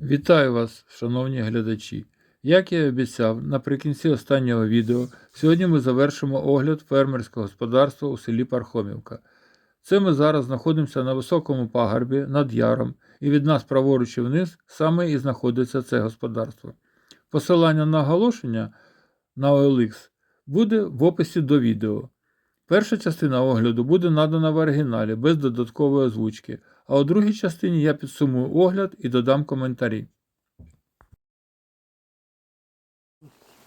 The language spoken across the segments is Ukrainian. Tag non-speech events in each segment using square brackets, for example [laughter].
Вітаю вас, шановні глядачі! Як я і обіцяв, наприкінці останнього відео, сьогодні ми завершимо огляд фермерського господарства у селі Пархомівка. Це ми зараз знаходимося на високому пагорбі над яром, і від нас праворуч і вниз саме і знаходиться це господарство. Посилання на оголошення на OLX буде в описі до відео. Перша частина огляду буде надана в оригіналі без додаткової озвучки, а у другій частині я підсумую огляд і додам коментарі.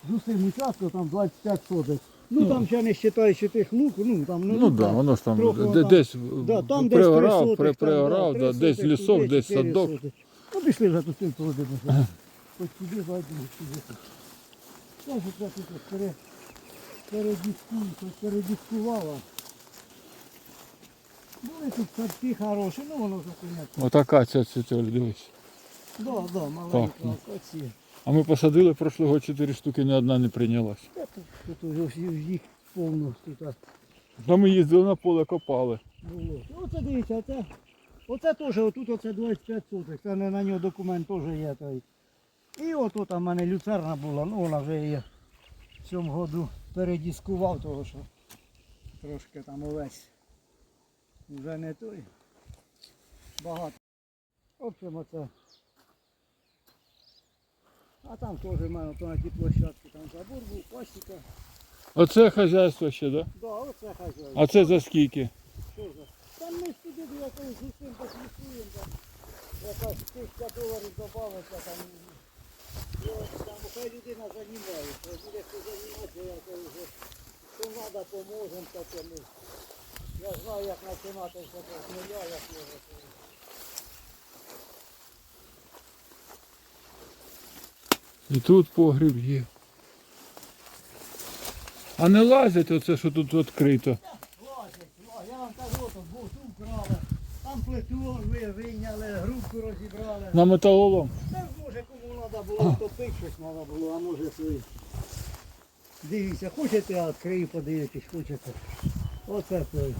з усім там 25 соток. Ну там ще не вважаючи тих лук, ну там Ну так, да, воно ж там трохи де- десь да, там десь приорав, 3 при, сотих, там, приорав, да, да, три десь сотих, лісок, туди, десь чотири садок. сотих. Ну пішли вже тут тим половину. Хоч [laughs] сюди зайдемо, сюди. Ось оце тут ось пере, передіску, передіскувала. Були тут садки хороші, ну воно зупиняється. Отака ця цвітель, дивись. Да, да, маленька, ну. оці. А ми посадили прошлого 4 штуки, ні одна не прийнялась. Та Тут, тут всі- їх повно тут. а. А ми їздили на поле, копали. було. Ну, Оце дивіться, оце, оце теж, отут оце 25 суток, це не на нього документ теж є. Той. І отут там в мене люцерна була, ну вона вже її в цьому году передіскував, того що трошки там увесь вже не той. Багато. В общем, оце. А там теж в мене то на ті площадки, там забор був, пасіка. Оце хазяйство ще, да? Да, оце хазяйство. А це за скільки? Що за? Там ми ж туди до якогось зусим послідкуємо, там якась тисяча доларів ну, там хай людина займається, буде хто займатися, я кажу, що що треба, поможемо такому. Я знаю, як починати все з нуля, як його. І тут погріб є. А не лазять оце, що тут відкрито. Лазять, лазять, я вам кажу, то босу вкрали, там плиту ви вийняли, грубку розібрали. На металолом. Треба було топити, щось треба було, а може свої. Дивіться, хочете, я відкрию, подивитись, хочете. Оце той.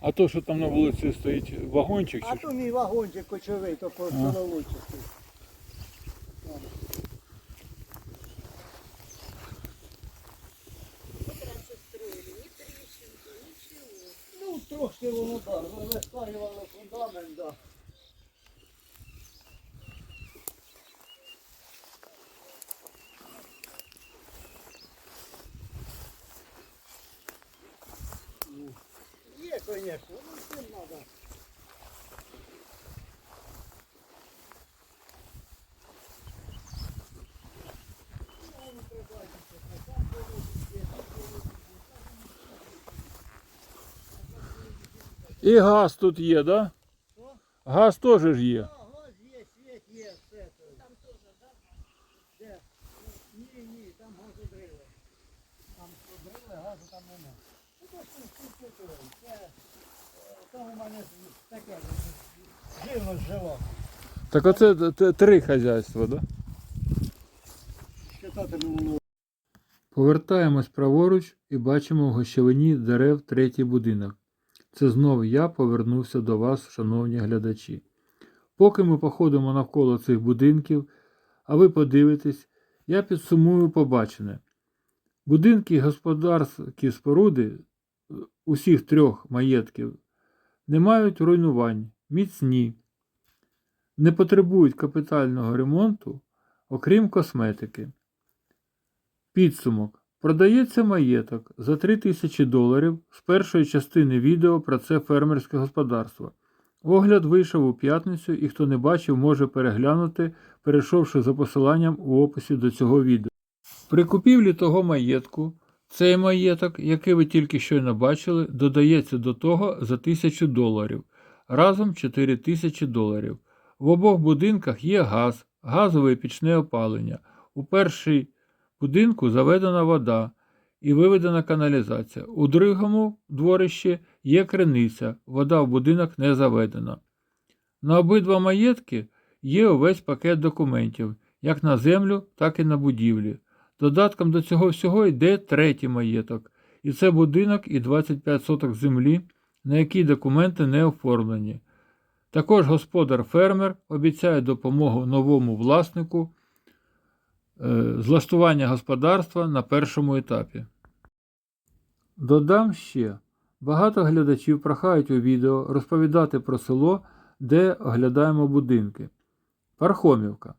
А то, що там на вулиці стоїть вагончик, А чи що? то мій вагончик кочовий, то по соловочку. Ну, трошки воно так, виставлювали фундамент, так. Звісно, ну всем надо. І газ тут є, да? Газ теж ж. Є, світ є, все то. Там теж, так? Де? Ні, ні, там газодрили. Там подрили, газу там нема. Ну то ж тут культури. Це е, там у мене. Так оце три хазяйства, да? Повертаємось праворуч і бачимо в гощавині дерев третій будинок. Це знов я повернувся до вас, шановні глядачі. Поки ми походимо навколо цих будинків, а ви подивитесь, я підсумую побачене. Будинки і господарські споруди е, усіх трьох маєтків не мають руйнувань, міцні, не потребують капітального ремонту, окрім косметики. Підсумок. Продається маєток за 3 тисячі доларів з першої частини відео про це фермерське господарство. Огляд вийшов у п'ятницю і хто не бачив, може переглянути, перейшовши за посиланням у описі до цього відео. При купівлі того маєтку цей маєток, який ви тільки щойно бачили, додається до того за 1000 доларів, разом 4 тисячі доларів. В обох будинках є газ, газове і пічне опалення. У першій будинку заведена вода і виведена каналізація. У другому дворищі є криниця, вода в будинок не заведена. На обидва маєтки є увесь пакет документів, як на землю, так і на будівлі. Додатком до цього всього йде третій маєток, і це будинок і 25 соток землі, на якій документи не оформлені. Також господар-фермер обіцяє допомогу новому власнику е, з влаштування господарства на першому етапі. Додам ще, багато глядачів прохають у відео розповідати про село, де оглядаємо будинки. Пархомівка.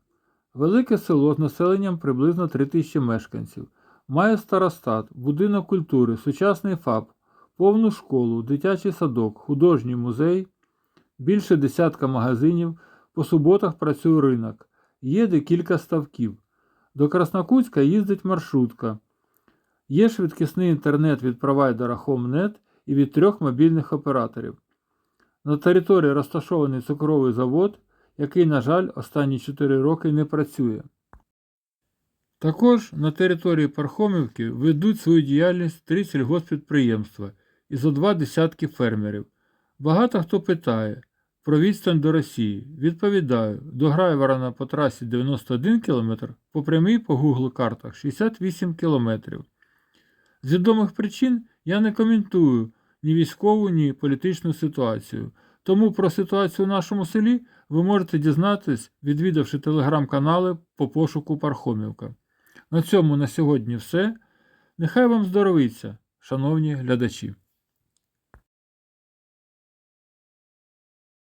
Велике село з населенням приблизно 3000 мешканців. Має старостат, будинок культури, сучасний ФАП, повну школу, дитячий садок, художній музей, більше десятка магазинів, по суботах працює ринок, є декілька ставків. До Краснокутська їздить маршрутка. Є швидкісний інтернет від провайдера HomeNet і від трьох мобільних операторів. На території розташований цукровий завод, який, на жаль, останні 4 роки не працює. Також на території Пархомівки ведуть свою діяльність три сільгоспідприємства і зо два десятки фермерів. Багато хто питає про відстань до Росії. Відповідаю, до Грайварана по трасі 91 км, по прямій по Google картах 68 км. З відомих причин я не коментую ні військову, ні політичну ситуацію. Тому про ситуацію в нашому селі ви можете дізнатись, відвідавши телеграм-канали по пошуку Пархомівка. На цьому на сьогодні все. Нехай вам здоровиться, шановні глядачі.